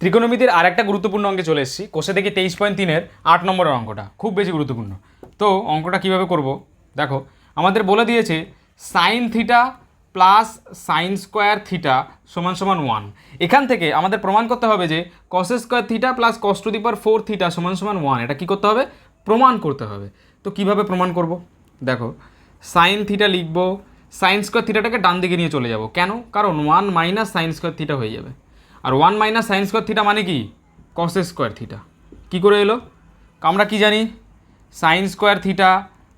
ত্রিকোণমিতির আর একটা গুরুত্বপূর্ণ অঙ্কে চলে এসেছি। কোষে থেকে তেইশ পয়েন্ট তিনের আট নম্বরের অঙ্কটা। খুব বেশি গুরুত্বপূর্ণ। তো অঙ্কটা কীভাবে করব? দেখো, আমাদের বলে দিয়েছে sine theta plus sine square theta সমান সমান ওয়ান। এখান থেকে আমাদের প্রমাণ করতে হবে যে cos square theta plus cos to the power four theta সমান সমান ওয়ান। এটা কী করতে হবে? প্রমাণ করতে হবে। তো কীভাবে প্রমাণ করব? দেখো, সাইন থিটা লিখব, সাইন স্কোয়ার থিটাটাকে ডান দিকে নিয়ে চলে যাব। কেন? কারণ one minus sine square theta হয়ে যাবে। আর one minus sine square theta মানে কি কস স্কোয়ার থিটা কী করে এলো আমরা কি জানি sine square theta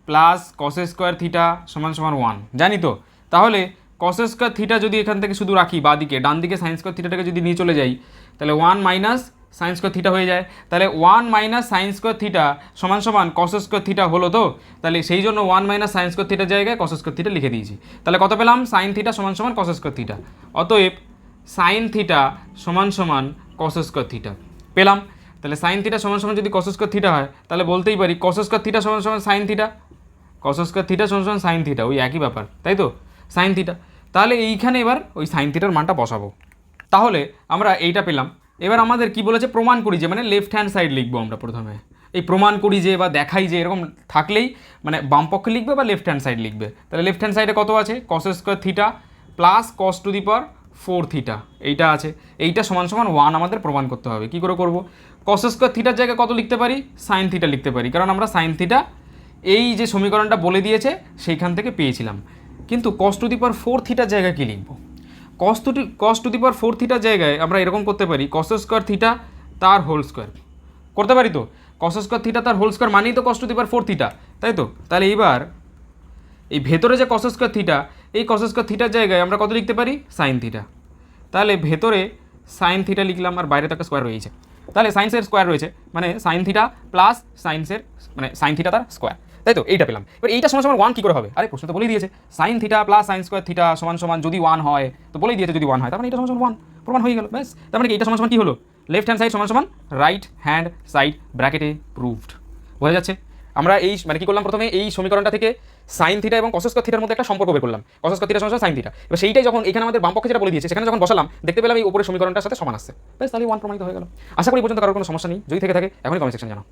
plus cos square theta সমান সমান ওয়ান জানি তো তাহলে কস স্কোয়ার থিটা যদি এখান থেকে শুধু রাখি বা দিকে ডান দিকে সাইন স্কোয়ার থিটাটাকে যদি নিয়ে চলে যাই তাহলে one minus sine square theta হয়ে যায় তাহলে one minus sine square theta সমান সমান কস স্কোয়ার থিটা হলো তো তাহলে সেই জন্য ওয়ান মাইনাস সাইন স্কোয়ার থিটার জায়গায় কস স্কোয়ার থিটা লিখে দিয়েছি তাহলে কত পেলাম সাইন থিটা সমান সমান কস স্কোয়ার থিটা অতএব সাইন থিটা সমান সমান কসস্কর থিটা পেলাম। তাহলে সাইন থিটা সমান সমান যদি কস স্কোয়ার থিটা হয়, তাহলে বলতেই পারি কস স্কোয়ার থিটা সমান সমান সাইন থিটা কসস্কর থিটা সমান সমান সাইন থিটা ওই একই ব্যাপার, তাই তো? সাইন থিটা তাহলে এইখানে এবার ওই সাইন থিটার মানটা বসাবো। তাহলে আমরা এইটা পেলাম। এবার আমাদের কি বলেছে? প্রমাণ করি যে মানে লেফট হ্যান্ড সাইড লিখব আমরা প্রথমে। এই প্রমাণ করি যে বা দেখাই যে এরকম থাকলেই মানে বাম পক্ষে লিখবে বা লেফট হ্যান্ড সাইড লিখবে। তাহলে লেফট হ্যান্ড সাইডে কত আছে? Cos square theta plus cos to the power four theta, এইটা আছে। এইটা সমান সমান ওয়ান আমাদের প্রমাণ করতে হবে। কি করে করব? কস থিটার জায়গায় কত লিখতে পারি? সাইন থিটা লিখতে পারি। কারণ আমরা সাইন থিটা এই যে সমীকরণটা বলে দিয়েছে, সেইখান থেকে পেয়েছিলাম। কিন্তু কস টু দি পাওয়ার ফোর থিটার জায়গায় কী লিখব? Cos to cos to the power four থিটার জায়গায় আমরা এরকম করতে পারি কস থিটা তার হোল স্কোয়ার করতে পারি তো? কস থিটা তার হোল স্কোয়ার মানেই তো cos to the four theta তাই তো? তাহলে এইবার এই ভেতরে যে কস থিটা এই কস থিটার জায়গায় আমরা কত লিখতে পারি? সাইন থিটা তাহলে ভেতরে সাইন থিটা লিখলাম আর বাইরে তো একটা স্কোয়ার রয়েছে। তাহলে সাইন্সের স্কোয়ার রয়েছে মানে সাইন থিটা প্লাস সাইন্সের মানে সাইন থিটা তার স্কোয়ার তাই তো? এইটা পেলাম। এবার এইটা সমান সমান ওয়ান কী করে হবে? আরে প্রশ্ন তো বলেই দিয়েছে। Sine theta plus sine square theta সমান সমান যদি ওয়ান হয়, তো বলেই দিয়েছে যদি ওয়ান হয়, তার মানে এটা সমান সমান ওয়ান প্রমাণ হয়ে গেল, ব্যাস। তার মানে এটা সমান সমান কী হলো? লেফট হ্যান্ড সাইড সমান সমান রাইট হ্যান্ড সাইড ব্র্যাকেটে প্রুভড বোঝা যাচ্ছে? আমরা এই মানে কি করলাম প্রথমে? এই সমীকরণটা থেকে সাইন থিটা এবং কসস্কর থিটার মধ্যে একটা সম্পর্ক বের করলাম। কসস্কর থিটা সমস্যা সাইন থিটা এবার সেইটাই যখন এখানে আমাদের বাম পক্ষে যেটা বলে দিয়েছে, সেখানে যখন বসালাম, দেখতে পেলাম এই উপরের সমীকরণটার সাথে সমান আসছে। ব্যাস, তাহলে ওয়ান প্রমাণিত হয়ে গেল। আশা করি পর্যন্ত কারোর কোনো সমস্যা নেই। যদি থেকে থাকে, এখনই কমেন্ট সেকশন জানাও।